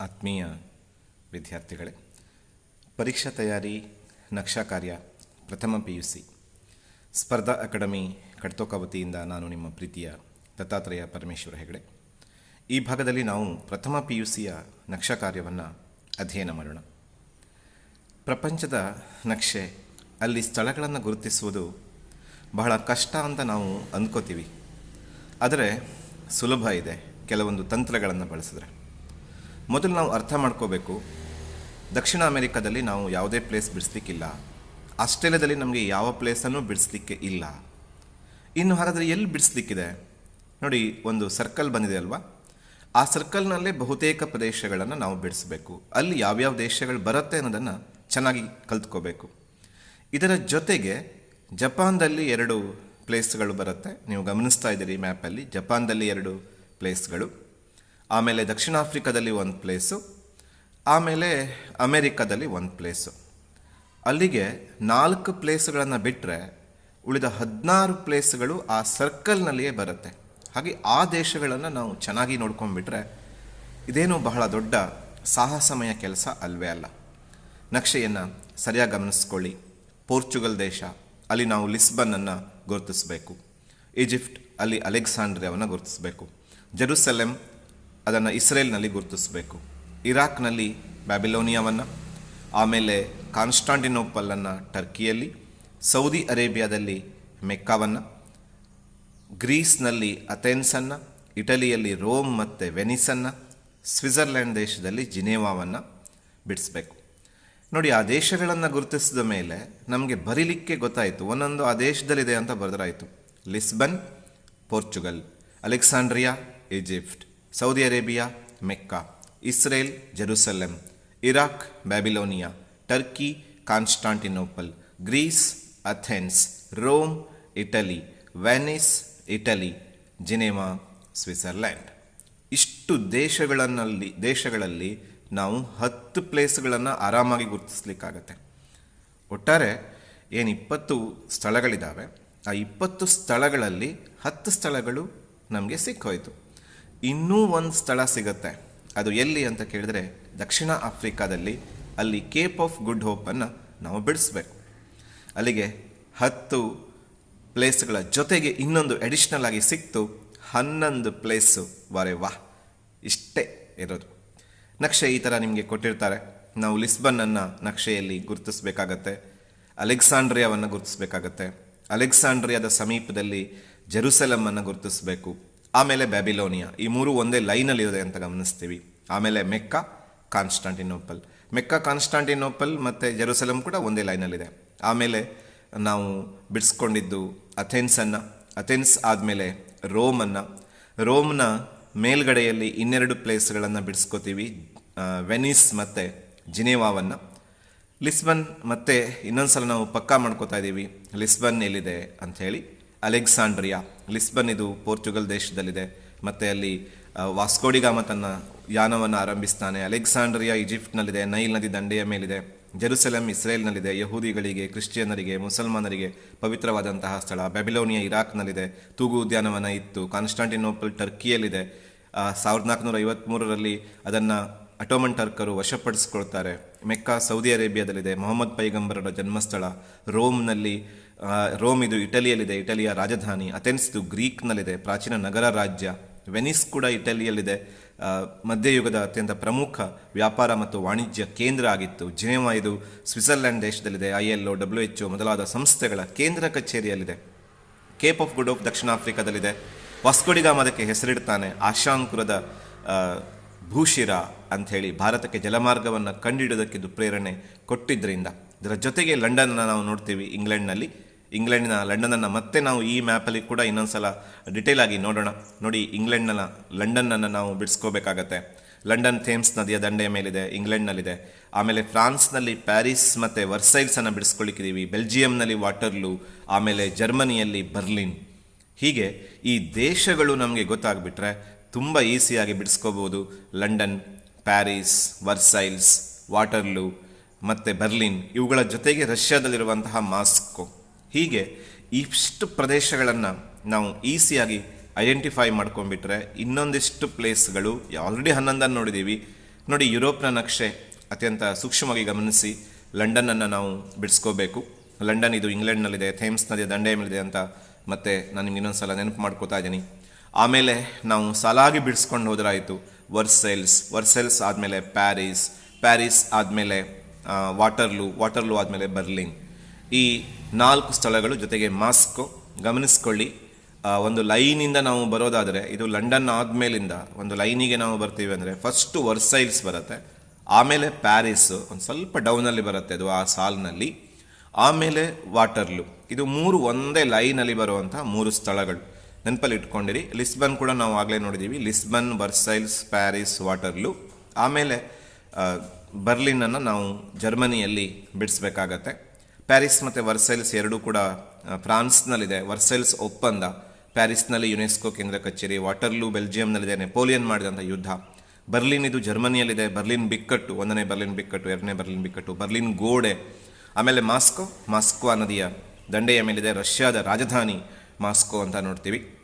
ಆತ್ಮೀಯ ವಿದ್ಯಾರ್ಥಿಗಳೇ, ಪರೀಕ್ಷಾ ತಯಾರಿ, ನಕ್ಷಾ ಕಾರ್ಯ, ಪ್ರಥಮ P U C, Spardha academy Kadthoka ವತಿಯಿಂದ ನಾನು ನಿಮ್ಮ ಪ್ರೀತಿಯ ದತ್ತಾತ್ರೇಯ ಪರಮೇಶ್ವರ ಹೆಗಡೆ. ಈ ಭಾಗದಲ್ಲಿ ನಾವು ಪ್ರಥಮ ಪಿ ಯು ಸಿಯ ನಕ್ಷಾ ಕಾರ್ಯವನ್ನು ಅಧ್ಯಯನ ಮಾಡೋಣ. ಪ್ರಪಂಚದ ನಕ್ಷೆ, ಅಲ್ಲಿ ಸ್ಥಳಗಳನ್ನು ಗುರುತಿಸುವುದು ಬಹಳ ಕಷ್ಟ ಅಂತ ನಾವು ಅಂದ್ಕೋತೀವಿ ಆದರೆ ಸುಲಭ ಇದೆ ಕೆಲವೊಂದು ತಂತ್ರಗಳನ್ನು ಬಳಸಿದ್ರೆ. ಮೊದಲು ನಾವು ಅರ್ಥ ಮಾಡ್ಕೋಬೇಕು. ದಕ್ಷಿಣ ಅಮೆರಿಕಾದಲ್ಲಿ ನಾವು ಯಾವುದೇ ಪ್ಲೇಸ್ ಬಿಡಿಸ್ಲಿಕ್ಕಿಲ್ಲ. ಆಸ್ಟ್ರೇಲಿಯಾದಲ್ಲಿ ನಮಗೆ ಯಾವ ಪ್ಲೇಸನ್ನು ಬಿಡಿಸ್ಲಿಕ್ಕೆ ಇಲ್ಲ. ಇನ್ನು ಹಾಗಾದರೆ ಎಲ್ಲಿ ಬಿಡಿಸ್ಲಿಕ್ಕಿದೆ? ನೋಡಿ, ಒಂದು ಸರ್ಕಲ್ ಬಂದಿದೆ ಅಲ್ವಾ? ಆ ಸರ್ಕಲ್ನಲ್ಲೇ ಬಹುತೇಕ ಪ್ರದೇಶಗಳನ್ನು ನಾವು ಬಿಡಿಸ್ಬೇಕು. ಅಲ್ಲಿ ಯಾವ್ಯಾವ ದೇಶಗಳು ಬರುತ್ತೆ ಅನ್ನೋದನ್ನು ಚೆನ್ನಾಗಿ ಕಲ್ತ್ಕೋಬೇಕು. ಇದರ ಜೊತೆಗೆ ಜಪಾನ್ದಲ್ಲಿ ಎರಡು ಪ್ಲೇಸ್ಗಳು ಬರುತ್ತೆ. ನೀವು ಗಮನಿಸ್ತಾ ಇದ್ದೀರಿ ಮ್ಯಾಪಲ್ಲಿ. ಜಪಾನ್ದಲ್ಲಿ ಎರಡು ಪ್ಲೇಸ್ಗಳು. ಆಮೇಲೆ ದಕ್ಷಿಣ ಆಫ್ರಿಕಾದಲ್ಲಿ ಒಂದು ಪ್ಲೇಸು, ಆಮೇಲೆ ಅಮೇರಿಕಾದಲ್ಲಿ ಒಂದು ಪ್ಲೇಸು. ಅಲ್ಲಿಗೆ ನಾಲ್ಕು ಪ್ಲೇಸ್ಗಳನ್ನು ಬಿಟ್ಟರೆ ಉಳಿದ ಹದಿನಾರು ಪ್ಲೇಸ್ಗಳು ಆ ಸರ್ಕಲ್ನಲ್ಲಿಯೇ ಬರುತ್ತೆ. ಹಾಗೆ ಆ ದೇಶಗಳನ್ನು ನಾವು ಚೆನ್ನಾಗಿ ನೋಡ್ಕೊಂಡ್ಬಿಟ್ರೆ ಇದೇನು ಬಹಳ ದೊಡ್ಡ ಸಾಹಸಮಯ ಕೆಲಸ ಅಲ್ವೇ ಅಲ್ಲ. ನಕ್ಷೆಯನ್ನು ಸರಿಯಾಗಿ ಗಮನಿಸ್ಕೊಳ್ಳಿ. ಪೋರ್ಚುಗಲ್ ದೇಶ, ಅಲ್ಲಿ ನಾವು ಲಿಸ್ಬನ್ನನ್ನು ಗುರುತಿಸಬೇಕು. ಈಜಿಪ್ಟ್, ಅಲ್ಲಿ ಅಲೆಕ್ಸಾಂಡ್ರಿಯಾವನ್ನು ಗುರುತಿಸಬೇಕು. ಜೆರುಸಲೆಂ ಅದನ್ನು ಇಸ್ರೇಲ್ನಲ್ಲಿ ಗುರುತಿಸಬೇಕು. ಇರಾಕ್ನಲ್ಲಿ ಬ್ಯಾಬಿಲೋನಿಯಾವನ್ನು, ಆಮೇಲೆ ಕಾನ್ಸ್ಟಾಂಟಿನೋಪಲನ್ನು ಟರ್ಕಿಯಲ್ಲಿ, ಸೌದಿ ಅರೇಬಿಯಾದಲ್ಲಿ ಮೆಕ್ಕಾವನ್ನು, ಗ್ರೀಸ್ನಲ್ಲಿ ಅಥೆನ್ಸನ್ನು, ಇಟಲಿಯಲ್ಲಿ ರೋಮ್ ಮತ್ತು ವೆನಿಸನ್ನು ಸ್ವಿಟ್ಜರ್ಲ್ಯಾಂಡ್ ದೇಶದಲ್ಲಿ ಜಿನೇವಾವನ್ನು ಬಿಡಿಸ್ಬೇಕು. ನೋಡಿ, ಆ ದೇಶಗಳನ್ನು ಗುರುತಿಸಿದ ಮೇಲೆ ನಮಗೆ ಬರೀಲಿಕ್ಕೆ ಗೊತ್ತಾಯಿತು. ಒಂದೊಂದು ಆ ದೇಶದಲ್ಲಿದೆ ಅಂತ ಬರೆದ್ರಾಯಿತು. Lisbon, Portugal, Alexandria, Egypt. Saudi Arabia, Mecca, Israel Jerusalem Iraq, Babylonia, Turkey, Constantinople, Greece, Athens, Rome, Italy Venice Italy, Geneva, Switzerland. ಇಷ್ಟು ದೇಶಗಳನ್ನಲ್ಲಿ, ದೇಶಗಳಲ್ಲಿ ನಾವು ಹತ್ತು ಪ್ಲೇಸ್ಗಳನ್ನು ಆರಾಮಾಗಿ ಗುರುತಿಸ್ಲಿಕ್ಕಾಗತ್ತೆ. ಒಟ್ಟಾರೆ ಏನು ಇಪ್ಪತ್ತು ಸ್ಥಳಗಳಿದ್ದಾವೆ ಆ ಇಪ್ಪತ್ತು ಸ್ಥಳಗಳಲ್ಲಿ ಹತ್ತು ಸ್ಥಳಗಳು ನಮಗೆ ಸಿಕ್ಕೋಯ್ತು. ಇನ್ನೂ ಒಂದು ಸ್ಥಳ ಸಿಗುತ್ತೆ. ಅದು ಎಲ್ಲಿ ಅಂತ ಕೇಳಿದ್ರೆ ದಕ್ಷಿಣ ಆಫ್ರಿಕಾದಲ್ಲಿ ಅಲ್ಲಿ ಕೇಪ್ ಆಫ್ ಗುಡ್ ಹೋಪನ್ನು ನಾವು ಬಿಡಿಸ್ಬೇಕು. ಅಲ್ಲಿಗೆ ಹತ್ತು ಪ್ಲೇಸ್ಗಳ ಜೊತೆಗೆ ಇನ್ನೊಂದು ಅಡಿಷ್ನಲ್ ಆಗಿ ಸಿಕ್ತು, ಹನ್ನೊಂದು ಪ್ಲೇಸು ವಾರೆ ವಾ ಇಷ್ಟೇ ಇರೋದು. ನಕ್ಷೆ ಈ ಥರ ನಿಮಗೆ ಕೊಟ್ಟಿರ್ತಾರೆ. ನಾವು ಲಿಸ್ಬನ್ನನ್ನು ನಕ್ಷೆಯಲ್ಲಿ ಗುರುತಿಸಬೇಕಾಗತ್ತೆ, ಅಲೆಕ್ಸಾಂಡ್ರಿಯಾವನ್ನು ಗುರುತಿಸಬೇಕಾಗತ್ತೆ, ಅಲೆಕ್ಸಾಂಡ್ರಿಯಾದ ಸಮೀಪದಲ್ಲಿ ಜೆರುಸಲಮನ್ನು ಗುರುತಿಸಬೇಕು ಆಮೇಲೆ ಬ್ಯಾಬಿಲೋನಿಯಾ. ಈ ಮೂರು ಒಂದೇ ಲೈನಲ್ಲಿ ಇದೆ ಅಂತ ಗಮನಿಸ್ತೀವಿ. ಆಮೇಲೆ ಮೆಕ್ಕಾ, ಕಾನ್ಸ್ಟಾಂಟಿನೋಪಲ್. ಮೆಕ್ಕಾ, ಕಾನ್ಸ್ಟಾಂಟಿನೋಪಲ್ ಮತ್ತು ಜೆರುಸಲಂ ಕೂಡ ಒಂದೇ ಲೈನಲ್ಲಿದೆ. ಆಮೇಲೆ ನಾವು ಬಿಡಿಸ್ಕೊಂಡಿದ್ದು ಅಥೆನ್ಸನ್ನು. ಅಥೆನ್ಸ್ ಆದಮೇಲೆ ರೋಮನ್ನು. ರೋಮ್ನ ಮೇಲ್ಗಡೆಯಲ್ಲಿ ಇನ್ನೆರಡು ಪ್ಲೇಸ್ಗಳನ್ನು ಬಿಡಿಸ್ಕೋತೀವಿ. ವೆನಿಸ್ ಮತ್ತು ಜಿನೇವಾವನ್ನು. ಲಿಸ್ಬನ್ ಮತ್ತೆ ಇನ್ನೊಂದು ಸಲ ನಾವು ಪಕ್ಕಾ ಮಾಡ್ಕೋತಾ ಇದ್ದೀವಿ ಲಿಸ್ಬನ್ ಎಲ್ಲಿದೆ ಅಂಥೇಳಿ. ಅಲೆಕ್ಸಾಂಡ್ರಿಯಾ. ಲಿಸ್ಬನ್ ಇದು ಪೋರ್ಚುಗಲ್ ದೇಶದಲ್ಲಿದೆ. ಮತ್ತು ಅಲ್ಲಿ ವಾಸ್ಕೋಡಿಗಾಮ ತನ್ನ ಯಾನವನ್ನು ಆರಂಭಿಸ್ತಾನೆ. ಅಲೆಕ್ಸಾಂಡ್ರಿಯಾ ಈಜಿಪ್ಟ್ನಲ್ಲಿದೆ, ನೈಲ್ ನದಿ ದಂಡೆಯ ಮೇಲಿದೆ. ಜೆರುಸೆಲಂ ಇಸ್ರೇಲ್ನಲ್ಲಿದೆ. ಯಹೂದಿಗಳಿಗೆ, ಕ್ರಿಶ್ಚಿಯನ್ನರಿಗೆ, ಮುಸಲ್ಮಾನರಿಗೆ ಪವಿತ್ರವಾದಂತಹ ಸ್ಥಳ. ಬ್ಯಾಬಿಲೋನಿಯಾ ಇರಾಕ್ನಲ್ಲಿದೆ. ತೂಗು ಉದ್ಯಾನವನ ಇತ್ತು. ಕಾನ್ಸ್ಟಾಂಟಿನೋಪಲ್ ಟರ್ಕಿಯಲ್ಲಿದೆ. ಸಾವಿರದ ನಾಲ್ಕುನೂರ ಐವತ್ತ್ಮೂರರಲ್ಲಿ ಅದನ್ನು ಅಟೋಮನ್ ಟರ್ಕರು ವಶಪಡಿಸ್ಕೊಳ್ತಾರೆ. ಮೆಕ್ಕಾ, ಸೌದಿ ಅರೇಬಿಯಾದಲ್ಲಿದೆ. ಮೊಹಮ್ಮದ್ ಪೈಗಂಬರರ ಜನ್ಮಸ್ಥಳ ರೋಮ್ನಲ್ಲಿ. ರೋಮ್ ಇದು ಇಟಲಿಯಲ್ಲಿದೆ, ಇಟಲಿಯ ರಾಜಧಾನಿ. ಅಥೆನ್ಸ್ ಇದು ಗ್ರೀಕ್ನಲ್ಲಿದೆ, ಪ್ರಾಚೀನ ನಗರ ರಾಜ್ಯ. ವೆನಿಸ್ ಕೂಡ ಇಟಲಿಯಲ್ಲಿದೆ. ಮಧ್ಯಯುಗದ ಅತ್ಯಂತ ಪ್ರಮುಖ ವ್ಯಾಪಾರ ಮತ್ತು ವಾಣಿಜ್ಯ ಕೇಂದ್ರ ಆಗಿತ್ತು. ಜಿನೆವಾ ಇದು Switzerland ದೇಶದಲ್ಲಿದೆ, I L O, W H ಮೊದಲಾದ ಸಂಸ್ಥೆಗಳ ಕೇಂದ್ರ ಕಚೇರಿಯಲ್ಲಿದೆ. ಕೇಪ್ ಆಫ್ ಗುಡ್ ಆಫ್ ದಕ್ಷಿಣ ಆಫ್ರಿಕಾದಲ್ಲಿದೆ. ವಾಸ್ಕೋಡಿಗಾಮದಕ್ಕೆ ಹೆಸರಿಡ್ತಾನೆ, ಆಶಾಂಕುರದ ಭೂಶಿರ ಅಂಥೇಳಿ. ಭಾರತಕ್ಕೆ ಜಲಮಾರ್ಗವನ್ನು ಕಂಡಿಡುವುದಕ್ಕೆ ಇದು ಪ್ರೇರಣೆ ಕೊಟ್ಟಿದ್ದರಿಂದ ಇದರ ಜೊತೆಗೆ ಲಂಡನ್ನ ನಾವು ನೋಡ್ತೀವಿ, ಇಂಗ್ಲೆಂಡ್ನಲ್ಲಿ. ಇಂಗ್ಲೆಂಡಿನ ಲಂಡನನ್ನು ಮತ್ತೆ ನಾವು ಈ ಮ್ಯಾಪಲ್ಲಿ ಕೂಡ ಇನ್ನೊಂದ್ಸಲ ಡಿಟೇಲ್ ಆಗಿ ನೋಡೋಣ. ನೋಡಿ, ಇಂಗ್ಲೆಂಡ್ನ ಲಂಡನ್ನನ್ನು ನಾವು ಬಿಡಿಸ್ಕೋಬೇಕಾಗತ್ತೆ. ಲಂಡನ್ ಥೇಮ್ಸ್ ನದಿಯ ದಂಡೆಯ ಮೇಲಿದೆ, ಇಂಗ್ಲೆಂಡ್ನಲ್ಲಿದೆ. ಆಮೇಲೆ ಫ್ರಾನ್ಸ್ನಲ್ಲಿ ಪ್ಯಾರಿಸ್ ಮತ್ತು ವರ್ಸೈಲ್ಸನ್ನು ಬಿಡಿಸ್ಕೊಳ್ಳಿಕ್ಕಿದ್ದೀವಿ ಬೆಲ್ಜಿಯಂನಲ್ಲಿ ವಾಟರ್ಲೂ, ಆಮೇಲೆ ಜರ್ಮನಿಯಲ್ಲಿ ಬರ್ಲಿನ್. ಹೀಗೆ ಈ ದೇಶಗಳು ನಮಗೆ ಗೊತ್ತಾಗ್ಬಿಟ್ರೆ ತುಂಬ ಈಸಿಯಾಗಿ ಬಿಡಿಸ್ಕೋಬೋದು. ಲಂಡನ್, ಪ್ಯಾರಿಸ್, ವರ್ಸೈಲ್ಸ್, ವಾಟರ್ಲೂ ಮತ್ತು ಬರ್ಲಿನ್. ಇವುಗಳ ಜೊತೆಗೆ ರಷ್ಯಾದಲ್ಲಿರುವಂತಹ ಮಾಸ್ಕೋ. ಹೀಗೆ ಇಷ್ಟು ಪ್ರದೇಶಗಳನ್ನು ನಾವು ಈಸಿಯಾಗಿ ಐಡೆಂಟಿಫೈ ಮಾಡ್ಕೊಂಡ್ಬಿಟ್ರೆ ಇನ್ನೊಂದಿಷ್ಟು ಪ್ಲೇಸ್ಗಳು ಆಲ್ರೆಡಿ ಹನ್ನೊಂದನ್ನು ನೋಡಿದ್ದೀವಿ ನೋಡಿ, ಯುರೋಪ್ನ ನಕ್ಷೆ ಅತ್ಯಂತ ಸೂಕ್ಷ್ಮವಾಗಿ ಗಮನಿಸಿ. ಲಂಡನನ್ನು ನಾವು ಬಿಡಿಸ್ಕೋಬೇಕು. ಲಂಡನ್ ಇದು ಇಂಗ್ಲೆಂಡ್ನಲ್ಲಿದೆ ಥೇಮ್ಸ್ ನದಿಯ ದಂಡೆಯ ಮೇಲಿದೆ ಅಂತ ಮತ್ತೆ ನಾನು ನಿಮ್ಗೆ ಇನ್ನೊಂದು ಸಲ ನೆನಪು ಮಾಡ್ಕೋತಾ ಇದ್ದೀನಿ. ಆಮೇಲೆ ನಾವು ಸಾಲಾಗಿ ಬಿಡಿಸ್ಕೊಂಡು ಹೋದ್ರಾಯಿತು. ವರ್ಸೆಲ್ಸ್ ವರ್ಸೆಲ್ಸ್ ಆದಮೇಲೆ ಪ್ಯಾರಿಸ್ ಪ್ಯಾರಿಸ್ ಆದಮೇಲೆ ವಾಟರ್ಲು ವಾಟರ್ಲು ಆದಮೇಲೆ ಬರ್ಲಿನ್. ಈ ನಾಲ್ಕು ಸ್ಥಳಗಳು ಜೊತೆಗೆ ಮಾಸ್ಕೋ, ಗಮನಿಸ್ಕೊಳ್ಳಿ. ಒಂದು ಲೈನಿಂದ ನಾವು ಬರೋದಾದರೆ, ಇದು ಲಂಡನ್ ಆದಮೇಲಿಂದ ಒಂದು ಲೈನಿಗೆ ನಾವು ಬರ್ತೀವಿ ಅಂದರೆ ಫಸ್ಟು ವರ್ಸೈಲ್ಸ್ ಬರುತ್ತೆ, ಆಮೇಲೆ ಪ್ಯಾರಿಸ್, ಒಂದು ಸ್ವಲ್ಪ ಡೌನಲ್ಲಿ ಬರುತ್ತೆ ಅದು ಆ ಸಾಲ್ನಲ್ಲಿ, ಆಮೇಲೆ ವಾಟರ್ಲು. ಇದು ಮೂರು ಒಂದೇ ಲೈನಲ್ಲಿ ಬರುವಂಥ ಮೂರು ಸ್ಥಳಗಳು. ನೆನಪಲ್ಲಿ ಇಟ್ಕೊಂಡಿರಿ, ಲಿಸ್ಬನ್ ಕೂಡ ನಾವು ಆಗಲೇ ನೋಡಿದ್ದೀವಿ ಲಿಸ್ಬನ್, ವರ್ಸೈಲ್ಸ್, ಪ್ಯಾರಿಸ್, ವಾಟರ್ಲು. ಆಮೇಲೆ ಬರ್ಲಿನನ್ನು ನಾವು ಜರ್ಮನಿಯಲ್ಲಿ ಬಿಡಿಸ್ಬೇಕಾಗತ್ತೆ. ಪ್ಯಾರಿಸ್ ಮತ್ತು ವರ್ಸೈಲ್ಸ್ ಎರಡೂ ಕೂಡ ಫ್ರಾನ್ಸ್ನಲ್ಲಿದೆ. ವರ್ಸೈಲ್ಸ್ ಒಪ್ಪಂದ. ಪ್ಯಾರಿಸ್ನಲ್ಲಿ ಯುನೆಸ್ಕೋ ಕೇಂದ್ರ ಕಚೇರಿ, ವಾಟರ್ಲೂ ಬೆಲ್ಜಿಯಂನಲ್ಲಿದೆ, ನೆಪೋಲಿಯನ್ ಮಾಡಿದಂಥ ಯುದ್ಧ. ಬರ್ಲಿನ್ ಇದು ಜರ್ಮನಿಯಲ್ಲಿದೆ, ಬರ್ಲಿನ್ ಬಿಕ್ಕಟ್ಟು, ಒಂದನೇ ಬರ್ಲಿನ್ ಬಿಕ್ಕಟ್ಟು, ಎರಡನೇ ಬರ್ಲಿನ್ ಬಿಕ್ಕಟ್ಟು, ಬರ್ಲಿನ್ ಗೋಡೆ. ಆಮೇಲೆ ಮಾಸ್ಕೋ ಮಾಸ್ಕೋ ನದಿಯ ದಂಡೆಯ ಮೇಲಿದೆ ರಷ್ಯಾದ ರಾಜಧಾನಿ ಮಾಸ್ಕೋ ಅಂತ ನೋಡ್ತೀವಿ.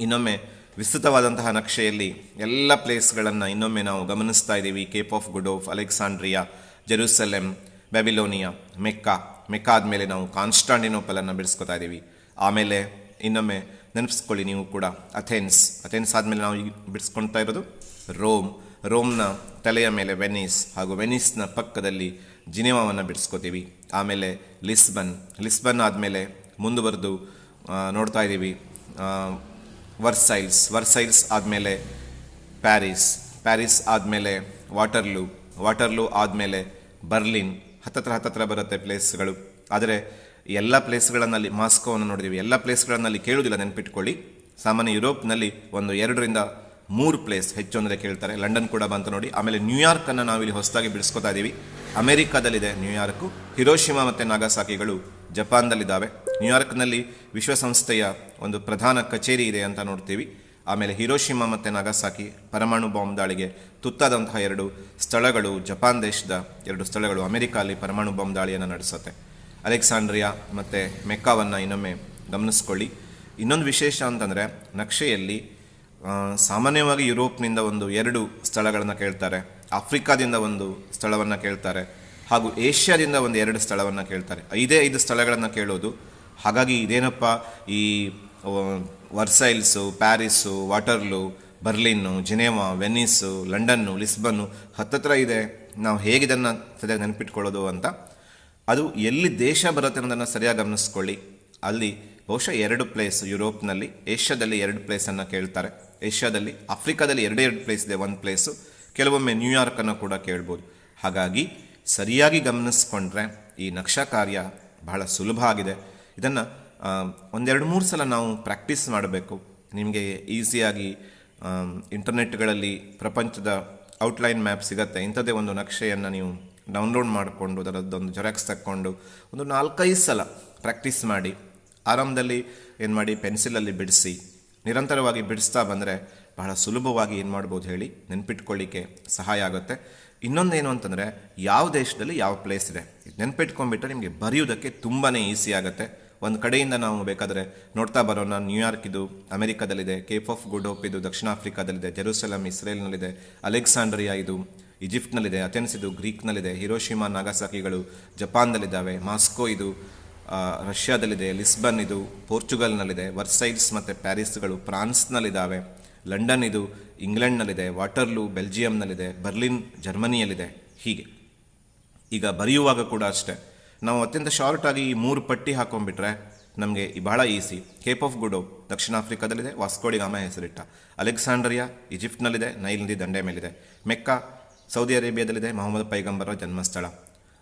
ಇನ್ನೊಮ್ಮೆ ವಿಸ್ತೃತವಾದಂತಹ ನಕ್ಷೆಯಲ್ಲಿ ಎಲ್ಲ ಪ್ಲೇಸ್ಗಳನ್ನು ಇನ್ನೊಮ್ಮೆ ನಾವು ಗಮನಿಸ್ತಾ ಇದ್ದೀವಿ. Cape of good hope, Alexandria, Jerusalem Babylonia Mecca Mecca ಆದಮೇಲೆ ನಾವು ಕಾನ್ಸ್ಟಾಂಟಿನೋಪಲನ್ನು ಬಿಡಿಸ್ಕೊತಾ ಇದ್ದೀವಿ. ಆಮೇಲೆ ಇನ್ನೊಮ್ಮೆ ನೆನಪಿಸ್ಕೊಳ್ಳಿ ನೀವು ಕೂಡ ಅಥೆನ್ಸ್ ಅಥೆನ್ಸ್ ಆದಮೇಲೆ ನಾವು ಈಗ ಬಿಡಿಸ್ಕೊಳ್ತಾ ಇರೋದು ರೋಮ್. ರೋಮ್ನ ತಲೆಯ ಮೇಲೆ ವೆನಿಸ್ ಹಾಗೂ ವೆನಿಸ್ನ ಪಕ್ಕದಲ್ಲಿ ಜಿನೆವಾವನ್ನು ಬಿಡಿಸ್ಕೋತೀವಿ ಆಮೇಲೆ ಲಿಸ್ಬನ್ ಲಿಸ್ಬನ್ ಆದಮೇಲೆ ಮುಂದುವರೆದು ನೋಡ್ತಾ ಇದ್ದೀವಿ ವರ್ಸೈಲ್ಸ್ ವರ್ಸೈಲ್ಸ್ ಆದಮೇಲೆ ಪ್ಯಾರಿಸ್ ಪ್ಯಾರಿಸ್ ಆದಮೇಲೆ ವಾಟರ್ಲೂ ವಾಟರ್ಲೂ ಆದಮೇಲೆ ಬರ್ಲಿನ್ ಹತ್ತತ್ರ ಹತ್ತತ್ರ ಬರುತ್ತೆ ಪ್ಲೇಸ್ಗಳು. ಆದರೆ ಎಲ್ಲ ಪ್ಲೇಸ್ಗಳನ್ನಲ್ಲಿ, ಮಾಸ್ಕೋವನ್ನು ನೋಡಿದ್ದೀವಿ, ಎಲ್ಲ ಪ್ಲೇಸ್ಗಳನ್ನಲ್ಲಿ ಕೇಳುವುದಿಲ್ಲ, ನೆನ್ಪಿಟ್ಕೊಳ್ಳಿ. ಸಾಮಾನ್ಯ ಯುರೋಪ್ನಲ್ಲಿ ಒಂದು ಎರಡರಿಂದ ಮೂರು ಪ್ಲೇಸ್ ಹೆಚ್ಚು ಅಂದರೆ ಕೇಳ್ತಾರೆ. ಲಂಡನ್ ಕೂಡ ಬಂತು ನೋಡಿ. ಆಮೇಲೆ ನ್ಯೂಯಾರ್ಕನ್ನು ನಾವಿಲ್ಲಿ ಹೊಸದಾಗಿ ಬಿಡಿಸ್ಕೋತಾ ಇದ್ದೀವಿ. ಅಮೆರಿಕಾದಲ್ಲಿದೆ ನ್ಯೂಯಾರ್ಕು ಹಿರೋಶಿಮಾ ಮತ್ತು ನಾಗಾಸಾಕಿಗಳು ಜಪಾನ್ದಲ್ಲಿದ್ದಾವೆ. ನ್ಯೂಯಾರ್ಕ್ನಲ್ಲಿ ವಿಶ್ವಸಂಸ್ಥೆಯ ಒಂದು ಪ್ರಧಾನ ಕಚೇರಿ ಇದೆ ಅಂತ ನೋಡ್ತೀವಿ. ಆಮೇಲೆ ಹಿರೋಶಿಮಾ ಮತ್ತು ನಾಗಾಸಾಕಿ ಪರಮಾಣು ಬಾಂಬ್ ದಾಳಿಗೆ ತುತ್ತಾದಂತಹ ಎರಡು ಸ್ಥಳಗಳು, ಜಪಾನ್ ದೇಶದ ಎರಡು ಸ್ಥಳಗಳು ಅಮೆರಿಕಾಲಿ ಪರಮಾಣು ಬಾಂಬ್ ದಾಳಿಯನ್ನು ನಡೆಸುತ್ತೆ. ಅಲೆಕ್ಸಾಂಡ್ರಿಯಾ ಮತ್ತು ಮೆಕ್ಕಾವನ್ನು ಇನ್ನೊಮ್ಮೆ ಗಮನಿಸ್ಕೊಳ್ಳಿ. ಇನ್ನೊಂದು ವಿಶೇಷ ಅಂತಂದರೆ ನಕ್ಷೆಯಲ್ಲಿ ಸಾಮಾನ್ಯವಾಗಿ ಯುರೋಪ್ನಿಂದ ಒಂದು ಎರಡು ಸ್ಥಳಗಳನ್ನು ಕೇಳ್ತಾರೆ. ಆಫ್ರಿಕಾದಿಂದ ಒಂದು ಸ್ಥಳವನ್ನು ಕೇಳ್ತಾರೆ. ಹಾಗೂ ಏಷ್ಯಾದಿಂದ ಒಂದು ಎರಡು ಸ್ಥಳವನ್ನು ಕೇಳ್ತಾರೆ. ಐದೇ ಐದು ಸ್ಥಳಗಳನ್ನು ಕೇಳೋದು. ಹಾಗಾಗಿ ಇದೇನಪ್ಪ, ಈ ವರ್ಸೈಲ್ಸು ಪ್ಯಾರಿಸ್ಸು ವಾಟರ್ಲು, ಬರ್ಲಿನ್ನು, ಜಿನೇವಾ ವೆನಿಸ್ಸು ಲಂಡನ್ನು, ಲಿಸ್ಬನ್ನು, ಹತ್ತತ್ರ ಇದೆ. ನಾವು ಹೇಗಿದನ್ನು ಸರಿಯಾಗಿ ನೆನಪಿಟ್ಕೊಳ್ಳೋದು ಅಂತ. ಅದು ಎಲ್ಲಿ ದೇಶ ಬರುತ್ತೆ ಅನ್ನೋದನ್ನು ಸರಿಯಾಗಿ ಗಮನಿಸ್ಕೊಳ್ಳಿ. ಅಲ್ಲಿ ಬಹುಶಃ ಎರಡು ಪ್ಲೇಸ್ ಯುರೋಪ್ನಲ್ಲಿ, ಏಷ್ಯಾದಲ್ಲಿ ಎರಡು ಪ್ಲೇಸನ್ನು ಕೇಳ್ತಾರೆ. ಏಷ್ಯಾದಲ್ಲಿ, ಆಫ್ರಿಕಾದಲ್ಲಿ ಎರಡೇ ಎರಡು ಪ್ಲೇಸ್ ಇದೆ ಒಂದು ಪ್ಲೇಸು. ಕೆಲವೊಮ್ಮೆ ನ್ಯೂಯಾರ್ಕನ್ನು ಕೂಡ ಕೇಳ್ಬೋದು. ಹಾಗಾಗಿ ಸರಿಯಾಗಿ ಗಮನಿಸ್ಕೊಂಡ್ರೆ ಈ ನಕ್ಷಾ ಕಾರ್ಯ ಬಹಳ ಸುಲಭ ಆಗಿದೆ. ಇದನ್ನು ಒಂದೆರಡು ಮೂರು ಸಲ ನಾವು ಪ್ರಾಕ್ಟೀಸ್ ಮಾಡಬೇಕು. ನಿಮಗೆ ಈಸಿಯಾಗಿ ಇಂಟರ್ನೆಟ್ಗಳಲ್ಲಿ ಪ್ರಪಂಚದ ಔಟ್ಲೈನ್ ಮ್ಯಾಪ್ ಸಿಗತ್ತೆ. ಇಂಥದ್ದೇ ಒಂದು ನಕ್ಷೆಯನ್ನು ನೀವು ಡೌನ್ಲೋಡ್ ಮಾಡಿಕೊಂಡು, ಅದರದ್ದೊಂದು ಜೆರಾಕ್ಸ್ ತಕ್ಕೊಂಡು, ಒಂದು ನಾಲ್ಕೈದು ಸಲ ಪ್ರಾಕ್ಟೀಸ್ ಮಾಡಿ ಆರಂಭದಲ್ಲಿ ಏನು ಮಾಡಿ, ಪೆನ್ಸಿಲಲ್ಲಿ ಬಿಡಿಸಿ, ನಿರಂತರವಾಗಿ ಬಿಡಿಸ್ತಾ ಬಂದರೆ ಬಹಳ ಸುಲಭವಾಗಿ ಏನು ಮಾಡ್ಬೋದು ಹೇಳಿ ನೆನ್ಪಿಟ್ಕೊಳ್ಳಿಕ್ಕೆ ಸಹಾಯ ಆಗುತ್ತೆ. ಇನ್ನೊಂದೇನು ಅಂತಂದರೆ, ಯಾವ ದೇಶದಲ್ಲಿ ಯಾವ ಪ್ಲೇಸ್ ಇದೆ? ನೆನ್ಪಿಟ್ಕೊಂಡ್ಬಿಟ್ರೆ ನಿಮಗೆ ಬರೆಯೋದಕ್ಕೆ ತುಂಬಾ ಈಸಿ ಆಗುತ್ತೆ. ಒಂದು ಕಡೆಯಿಂದ ನಾವು ಬೇಕಾದರೆ ನೋಡ್ತಾ ಬರೋಣ. ನ್ಯೂಯಾರ್ಕ್ ಇದು ಅಮೆರಿಕದಲ್ಲಿದೆ ಕೇಪ್ ಆಫ್ ಗುಡ್ ಇದು ದಕ್ಷಿಣ ಆಫ್ರಿಕಾದಲ್ಲಿದೆ ಜೆರೂಸಲಂ ಇಸ್ರೇಲ್ನಲ್ಲಿದೆ ಅಲೆಕ್ಸಾಂಡ್ರಿಯಾ ಇದು ಈಜಿಪ್ಟ್ನಲ್ಲಿದೆ ಅಥೆನ್ಸ್ ಇದು ಗ್ರೀಕ್ನಲ್ಲಿದೆ, ಹಿರೋಶಿಮಾ, ನಾಗಾಸಾಕಿಗಳು ಜಪಾನ್ದಲ್ಲಿದ್ದಾವೆ ಮಾಸ್ಕೋ ಇದು ರಷ್ಯಾದಲ್ಲಿದೆ ಲಿಸ್ಬನ್ ಇದು ಪೋರ್ಚುಗಲ್ನಲ್ಲಿದೆ ವರ್ಸೈಲ್ಸ್ ಮತ್ತು ಪ್ಯಾರಿಸ್ಗಳು ಫ್ರಾನ್ಸ್ನಲ್ಲಿದ್ದಾವೆ ಲಂಡನ್ ಇದು ಇಂಗ್ಲೆಂಡ್ನಲ್ಲಿದೆ ವಾಟರ್ಲೂ ಬೆಲ್ಜಿಯಂನಲ್ಲಿದೆ ಬರ್ಲಿನ್ ಜರ್ಮನಿಯಲ್ಲಿದೆ, ಹೀಗೆ. ಈಗ ಬರೆಯುವಾಗ ಕೂಡ ಅಷ್ಟೇ. ನಾವು ಅತ್ಯಂತ ಶಾರ್ಟಾಗಿ ಈ ಮೂರು ಪಟ್ಟಿ ಹಾಕೊಂಡ್ಬಿಟ್ರೆ ನಮಗೆ ಬಹಳ ಈಸಿ ಕೇಪ್ ಆಫ್ ಗುಡೋ ದಕ್ಷಿಣ ಆಫ್ರಿಕಾದಲ್ಲಿದೆ ವಾಸ್ಕೋಡಿಗಾಮ ಹೆಸರಿಟ್ಟ. ಅಲೆಕ್ಸಾಂಡ್ರಿಯಾ ಈಜಿಪ್ಟ್ನಲ್ಲಿದೆ ನೈಲ್ ನದಿ ದಂಡೆ ಮೇಲಿದೆ. ಮೆಕ್ಕಾ ಸೌದಿ ಅರೇಬಿಯಾದಲ್ಲಿದೆ ಮೊಹಮ್ಮದ್ ಪೈಗಂಬರ ಜನ್ಮಸ್ಥಳ.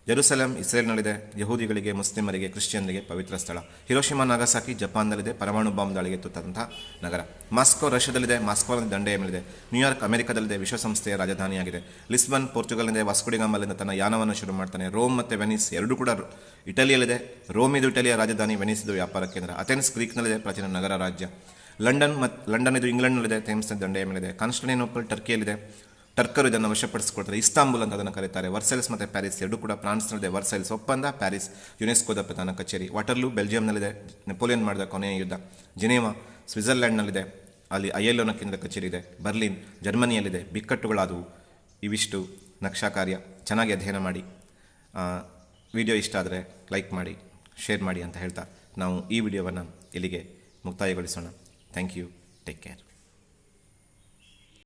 ಜೆರೂಸಲಂ, ಇಸ್ರೇಲ್ನಲ್ಲಿದೆ. ಯಹೂದಿಗಳಿಗೆ, ಮುಸ್ಲಿಮರಿಗೆ, ಕ್ರಿಶ್ಚಿಯನ್ರಿಗೆ ಪವಿತ್ರ ಸ್ಥಳ. ಹಿರೋಶಿಮಾ, ನಾಗಸಾಕಿ, ಜಪಾನ್ನಲ್ಲಿದೆ. ಪರಮಾಣು ಬಾಂಬ್ ದಾಳಿಗೆ ತುತ್ತಾದಂತಹ ನಗರ. ಮಾಸ್ಕೋ, ರಷ್ಯಾದಲ್ಲಿದೆ. ಮಾಸ್ಕೋನಲ್ಲಿ ದಂಡೆಯ ಮೇಲಿದೆ. ನ್ಯೂಯಾರ್ಕ್, ಅಮೆರಿಕದಲ್ಲಿದೆ. ವಿಶ್ವಸಂಸ್ಥೆಯ ರಾಜಧಾನಿಯಾಗಿದೆ. ಲಿಸ್ಬನ್ ಪೋರ್ಚುಗಲ್ನಿಂದ ವಾಸ್ಕೋಡಿಗಾಮಲ್ಲಿಂದ ತನ್ನ ಯಾನವನ್ನು ಶುರು ಮಾಡ್ತಾನೆ. ರೋಮ್ ಮತ್ತು ವೆನಿಸ್ ಎರಡೂ ಕೂಡ ಇಟಲಿಯಲ್ಲಿದೆ. ರೋಮ್ ಇದು ಇಟಲಿಯ ರಾಜಧಾನಿ, ವೆನಿಸ್ ಇದು ವ್ಯಾಪಾರ ಕೇಂದ್ರ. ಅಥೆನ್ಸ್, ಗ್ರೀಕ್ನಲ್ಲಿದೆ. ಪ್ರಾಚೀನ ನಗರ ರಾಜ್ಯ. ಲಂಡನ್ ಮತ್ತು ಲಂಡನ್ ಇದು ಇಂಗ್ಲೆಂಡ್ನಲ್ಲಿದೆ. ಥೇಮ್ಸ್ ದಂಡೆಯ ಮೇಲಿದೆ. ಕಾನ್ಸ್ಟಂಟಿನೋಪಲ್, ಟರ್ಕಿಯಲ್ಲಿದೆ. ಟರ್ಕರು ಇದನ್ನು ವಶಪಡಿಸಿಕೊಳ್ತಾರೆ ಇಸ್ತಾಂಬುಲ್ ಅಂತ ಅದನ್ನು ಕರೀತಾರೆ. ವರ್ಸೆಲ್ಸ್ ಮತ್ತು ಪ್ಯಾರಿಸ್ ಎರಡೂ ಕೂಡ ಫ್ರಾನ್ಸ್ನಲ್ಲಿದೆ. ವರ್ಸೆಲ್ಸ್ ಒಪ್ಪಂದ, ಪ್ಯಾರಿಸ್ ಯುನೆಸ್ಕೋದ ಪ್ರಧಾನ ಕಚೇರಿ. ವಾಟರ್ಲೂ ಬೆಲ್ಜಿಯಂನಲ್ಲಿದೆ. ನೆಪೋಲಿಯನ್ ಮಾಡಿದ ಕೊನೆಯ ಯುದ್ಧ. ಜಿನೇವಾ ಸ್ವಿಟ್ಜರ್ಲ್ಯಾಂಡ್ನಲ್ಲಿದೆ ಅಲ್ಲಿ ಐಎಲ್ಒನ ಕೇಂದ್ರ ಕಚೇರಿ ಇದೆ. ಬರ್ಲಿನ್, ಜರ್ಮನಿಯಲ್ಲಿದೆ. ಬಿಕ್ಕಟ್ಟುಗಳಾದವು. ಇವಿಷ್ಟು ನಕ್ಷಾ ಕಾರ್ಯ ಚೆನ್ನಾಗಿ ಅಧ್ಯಯನ ಮಾಡಿ. ವಿಡಿಯೋ ಇಷ್ಟ ಆದರೆ ಲೈಕ್ ಮಾಡಿ, ಶೇರ್ ಮಾಡಿ ಅಂತ ಹೇಳ್ತಾ ನಾವು ಈ ವಿಡಿಯೋವನ್ನು ಇಲ್ಲಿಗೆ ಮುಕ್ತಾಯಗೊಳಿಸೋಣ. Thank you. Take care.